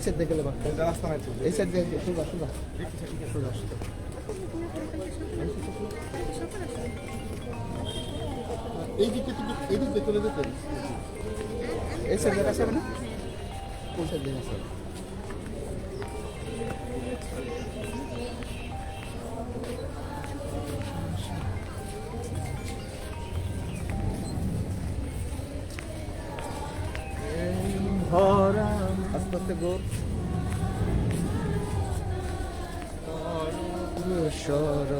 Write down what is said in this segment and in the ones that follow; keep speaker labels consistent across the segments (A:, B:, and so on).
A: এই সাইড দেখে
B: লেবা।
A: এই সাইড দেখে সোজা সোজা সোজা সোজা।
C: এই দিকে এই দিক চলে যেতেন
A: এই সাইড দেখা যাবে না? কোন সাইড দেখা যাবে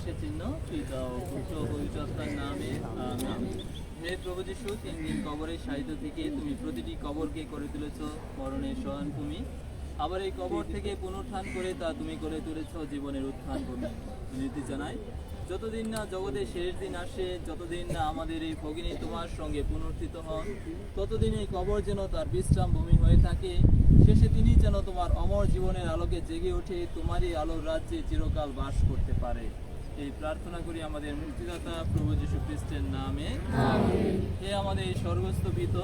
D: ক্রুশের চিহ্ন পিতা ও পুত্র ও পবিত্রতার নামে হে প্রভু যিশু তিন দিন কবরের সাহিত্য থেকে তুমি প্রতিটি কবরকে করে তুলেছ মরণের সহান তুমি। আবার এই কবর থেকে পুনরুত্থান করে তা তুমি করে তুলেছ, জীবনের উত্থান ভূমি। নীতি জানাই, যতদিন না জগতের শেষ দিন আসে, যতদিন না আমাদের এই ভগিনী তোমার সঙ্গে পুনর্থিত হন, ততদিন এই কবর যেন তার বিশ্রাম ভূমি হয়ে থাকে। শেষে তিনি যেন তোমার অমর জীবনের আলোকে জেগে ওঠে, তোমারই আলোর রাজ্যে চিরকাল বাস করতে পারে। এই প্রার্থনা করি আমাদের মুক্তিদাতা প্রভু যীশু খ্রিস্টের নামে হে আমাদের এই স্বর্গস্থ পিত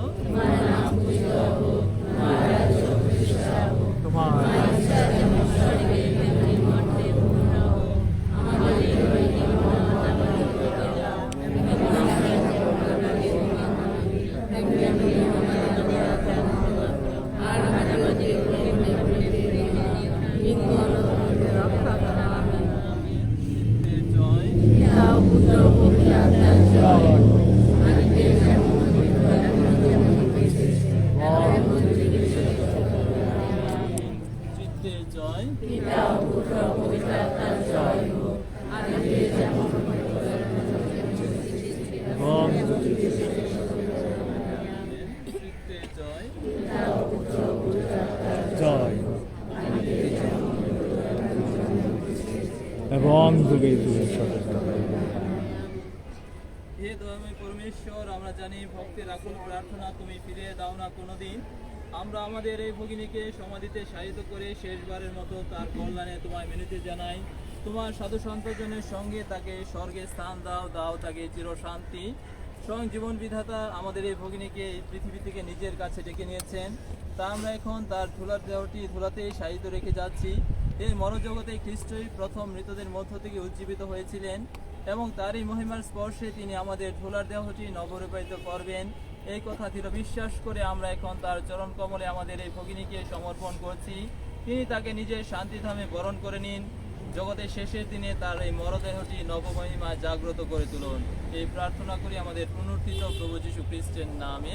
D: খ্রিস্টের জয় চিত্তের জয় চিত্তের জয়
E: জয়। এবং যুগে যুগে
D: হে দয়াময় পরমেশ্বর, আমরা জানি ভক্তের আকুল প্রার্থনা, তুমি ফিরিয়ে দাও না কোনোদিন। আমরা আমাদের এই ভগিনীকে সমাধিতে সাহিত্য করে শেষবারের মতো তার কল্যাণে তোমায় মিনতি জানাই। তোমার সাধু সন্তজনের সঙ্গে তাকে স্বর্গে স্থান দাও দাও তাকে চিরশান্তি। স্বয়ং জীবন বিধাতা আমাদের এই ভগিনীকে এই পৃথিবী থেকে নিজের কাছে ডেকে নিয়েছেন। তা আমরা এখন তার ধুলার দেহটি ধুলাতেই সাহিত্য রেখে যাচ্ছি। এই মনোজগতে খ্রিস্টই প্রথম মৃতদের মধ্য থেকে উজ্জীবিত হয়েছিলেন এবং তারই মহিমার স্পর্শে তিনি আমাদের ধুলার দেহটি নবরূপায়িত করবেন। এই কথা দৃঢ় বিশ্বাস করে আমরা এখন তার চরণ কমলে আমাদের এই ভগিনীকে সমর্পণ করছি। তিনি তাকে নিজের শান্তিধামে বরণ করে নিন। জগতের শেষের দিনে তার এই মরদেহটি নবমহিমা জাগ্রত করে তুলুন। এই প্রার্থনা করি আমাদের পুনর্থিত প্রভু যীশু খ্রিস্টের নামে।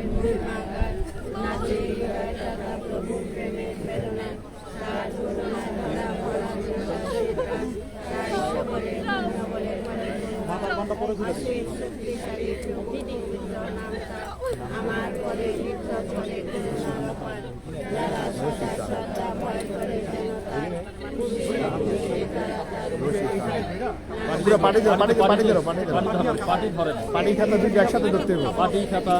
F: পুরো
A: পাটি পাটি পাটি দাও পাটি দাও
E: পাটি
A: খাতা দুটো একসাথে ধরতে হবে।
E: পাটি খাতা।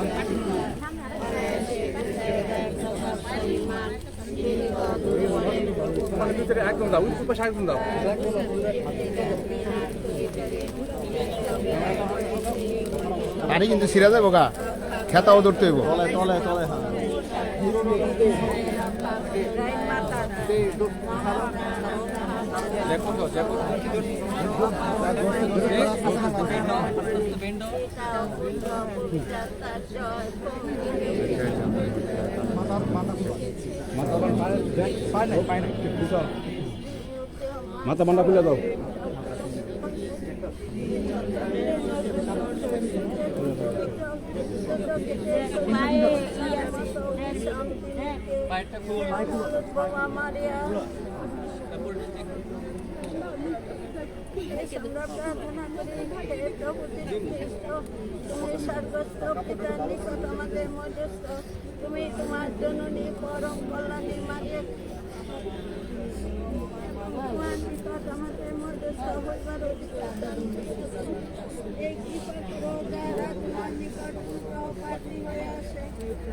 B: একদম দাও পাশে একদম দাও।
A: পানি কিন্তু ছিঁড়া যাব গা। খেতাও ধরতে হইব।
B: হ্যাঁ।
E: মাথা বান্ডা খুলে দাও
D: পায়েরটা খুব
F: আমরা প্রার্থনা করি হে প্রভু যিশু খ্রিস্ট, তুমি স্বর্গস্থ পিতার নিকট আমাদের মধ্যস্থ তুমি তোমার জননী পরম কল্যাণী মারিয়ে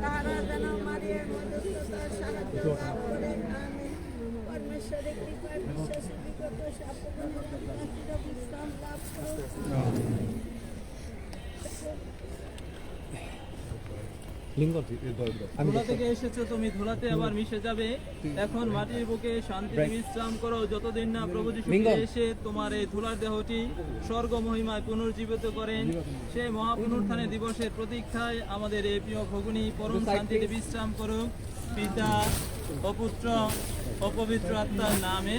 F: তারা যেন মারিয়ার মধ্যস্থতার সাহায্য লাভ করে আমেন পরমেশ্বরের কৃপায় বিশ্বাসী বিগত বিশ্রাম লাভ করো
D: ধুলা থেকে এসেছ তুমি ধুলাতে আবার মিশে যাবে। এখন মাটির বুকে শান্তিতে বিশ্রাম করো। যতদিন না প্রভু যীশু এসে তোমার এই ধুলার দেহটি স্বর্গ মহিমায় পুনর্জীবিত করেন সেই মহাপুনরুত্থানে দিবসের প্রতীক্ষায় আমাদের এই প্রিয় ভগুনি পরম শান্তিতে বিশ্রাম করুক পিতা অপুত্র অপবিত্র আত্মার নামে।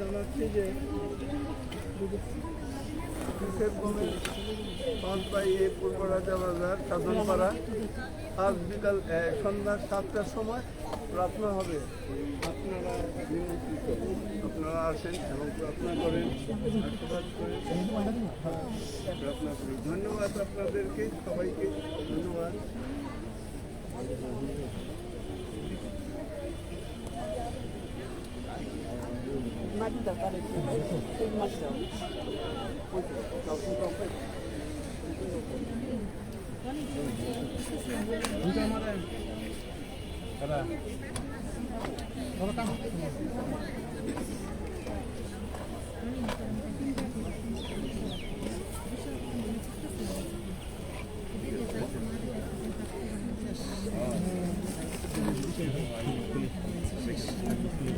C: জানাচ্ছি যে পাঁচবাই পূর্ব রাজা বাজার সাধনপাড়া আজ বিকাল সন্ধ্যা সাতটার সময় প্রার্থনা হবে। আপনারা আপনারা আসেন এবং প্রার্থনা করেন প্রার্থনা করি ধন্যবাদ আপনাদেরকে, সবাইকে ধন্যবাদ। 帰し。
E: Thank you.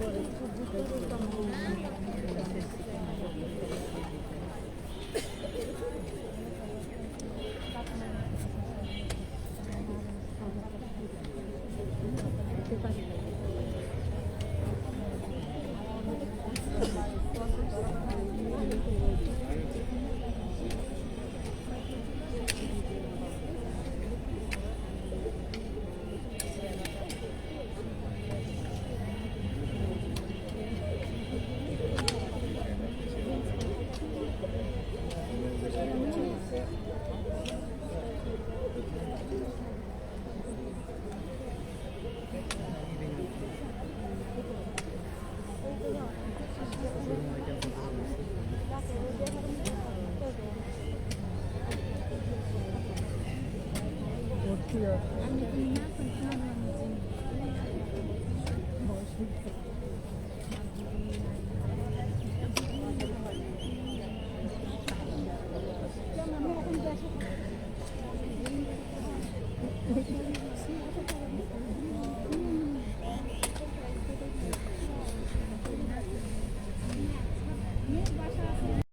E: Thank you. çıkıyor. Anneciğim ne yapıyorsun? Boş